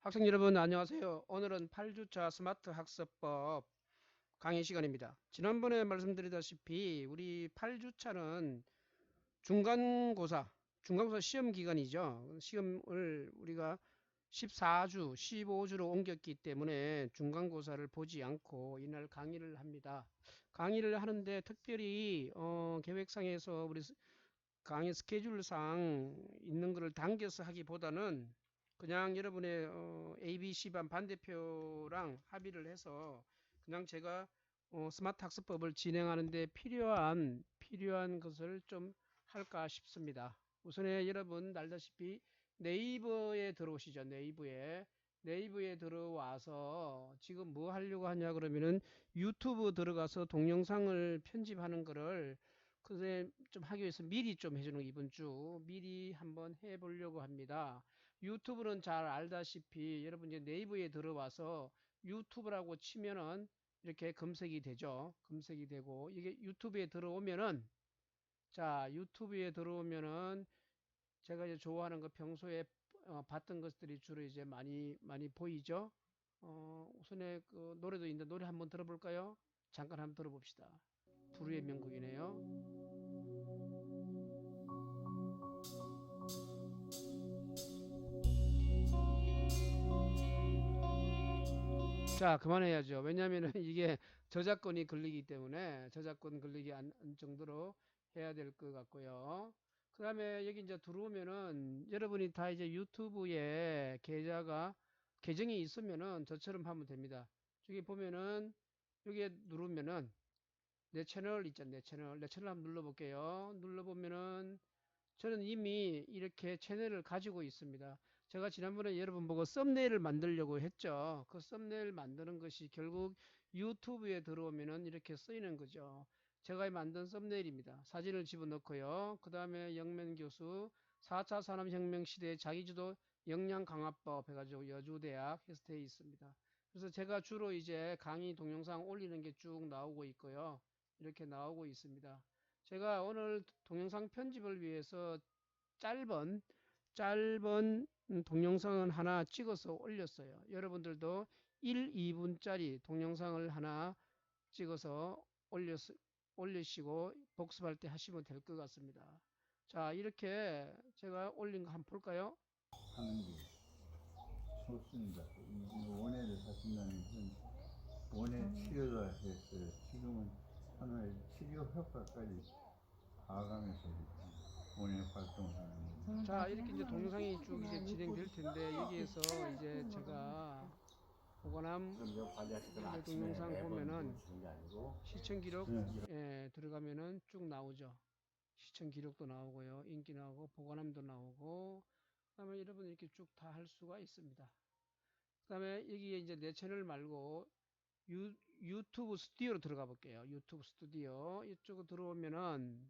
학생 여러분 안녕하세요. 오늘은 8주차 스마트 학습법 강의 시간입니다. 지난번에 말씀드리다시피 우리 8주차는 중간고사, 중간고사 시험 기간이죠. 시험을 우리가 14주, 15주로 옮겼기 때문에 중간고사를 보지 않고 이날 강의를 합니다. 강의를 하는데 특별히 어, 계획상에서 우리 강의 스케줄상 있는 것을 당겨서 하기보다는 그냥 여러분의 어, ABC반 반대표랑 합의를 해서 그냥 제가 어, 스마트 학습법을 진행하는데 필요한 필요한 것을 좀 할까 싶습니다. 우선에 여러분 알다시피 네이버에 들어오시죠. 네이버에 네이버에 들어와서 지금 뭐 하려고 하냐 그러면은 유튜브 들어가서 동영상을 편집하는 거를 그새 좀 하기 위해서 미리 좀 해주는 거 이번 주 미리 한번 해보려고 합니다. 유튜브는 잘 알다시피 여러분 이제 네이버에 들어와서 유튜브라고 치면은 이렇게 검색이 되죠. 검색이 되고 이게 유튜브에 들어오면은 자 유튜브에 들어오면은 제가 이제 좋아하는 거 평소에 어, 봤던 것들이 주로 이제 많이 많이 보이죠. 어, 우선에 그 노래도 있는데 노래 한번 들어볼까요? 잠깐 한번 들어봅시다. 불후의 명곡이네요. 자 그만해야죠. 왜냐하면 이게 저작권이 걸리기 때문에 저작권 걸리기 안, 정도로 해야 될 것 같고요. 그 다음에 여기 이제 들어오면은 여러분이 다 이제 유튜브에 계좌가 계정이 있으면은 저처럼 하면 됩니다. 저기 보면은 여기에 누르면은 내 채널 있죠? 내 채널. 내 채널 한번 눌러볼게요. 눌러보면은 저는 이미 이렇게 채널을 가지고 있습니다. 제가 지난번에 여러분 보고 썸네일을 만들려고 했죠. 그 썸네일 만드는 것이 결국 유튜브에 들어오면은 이렇게 쓰이는 거죠. 제가 만든 썸네일입니다. 사진을 집어넣고요. 그 다음에 영면 교수 4차 산업혁명 시대 자기주도 역량 강화법 해가지고 여주대학 해스테이 있습니다. 그래서 제가 주로 이제 강의 동영상 올리는 게 쭉 나오고 있고요. 이렇게 나오고 있습니다. 제가 오늘 동영상 편집을 위해서 짧은 짧은 동영상을 하나 찍어서 올렸어요. 여러분들도 1, 2분짜리 동영상을 하나 찍어서 올렸, 올리시고 복습할 때 하시면 될 것 같습니다. 자 이렇게 제가 올린 거 한번 볼까요? 하는 게 좋습니다. 원해를 사신다는 것은 원해 치료가 됐어요. 지금은 하나의 치료 효과까지 봐가면서 원해 활동하는 거예요. 자 이렇게 이제 동영상이 쭉 이제 진행될 텐데 여기에서 이제 제가 보관함 동영상 보면은 시청 기록 네. 예, 들어가면은 쭉 나오죠. 시청 기록도 나오고요. 인기 나오고 보관함도 나오고 그다음에 여러분 이렇게 쭉 다 할 수가 있습니다. 그다음에 여기에 이제 내 채널 말고 유, 유튜브 스튜디오로 들어가 볼게요. 유튜브 스튜디오 이쪽으로 들어오면은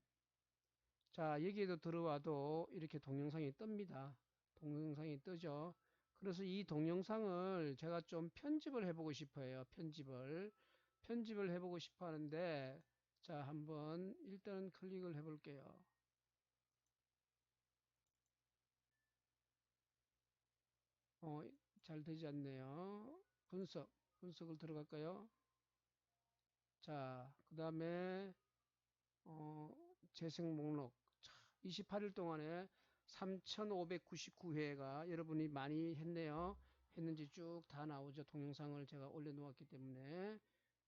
자 여기에도 들어와도 이렇게 동영상이 뜹니다. 동영상이 뜨죠. 그래서 이 동영상을 제가 좀 편집을 해보고 싶어요. 편집을 편집을 해보고 싶어 하는데 자 한번 일단 클릭을 해 볼게요. 어, 잘 되지 않네요. 분석 분석을 들어갈까요? 자, 그 다음에 어, 재생 목록 28일 동안에 3,599회가 여러분이 많이 했네요. 했는지 쭉 다 나오죠. 동영상을 제가 올려놓았기 때문에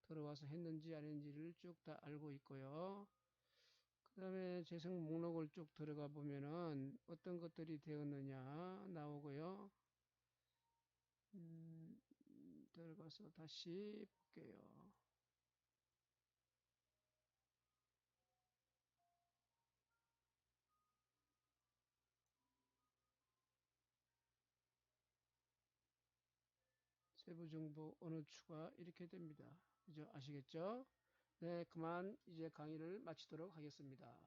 들어와서 했는지 안 했는지를 쭉 다 알고 있고요. 그 다음에 재생 목록을 쭉 들어가 보면은 어떤 것들이 되었느냐 나오고요. 음, 들어가서 다시 볼게요. 세부 정보 어느 추가 이렇게 됩니다. 이제 아시겠죠? 네, 그만 이제 강의를 마치도록 하겠습니다.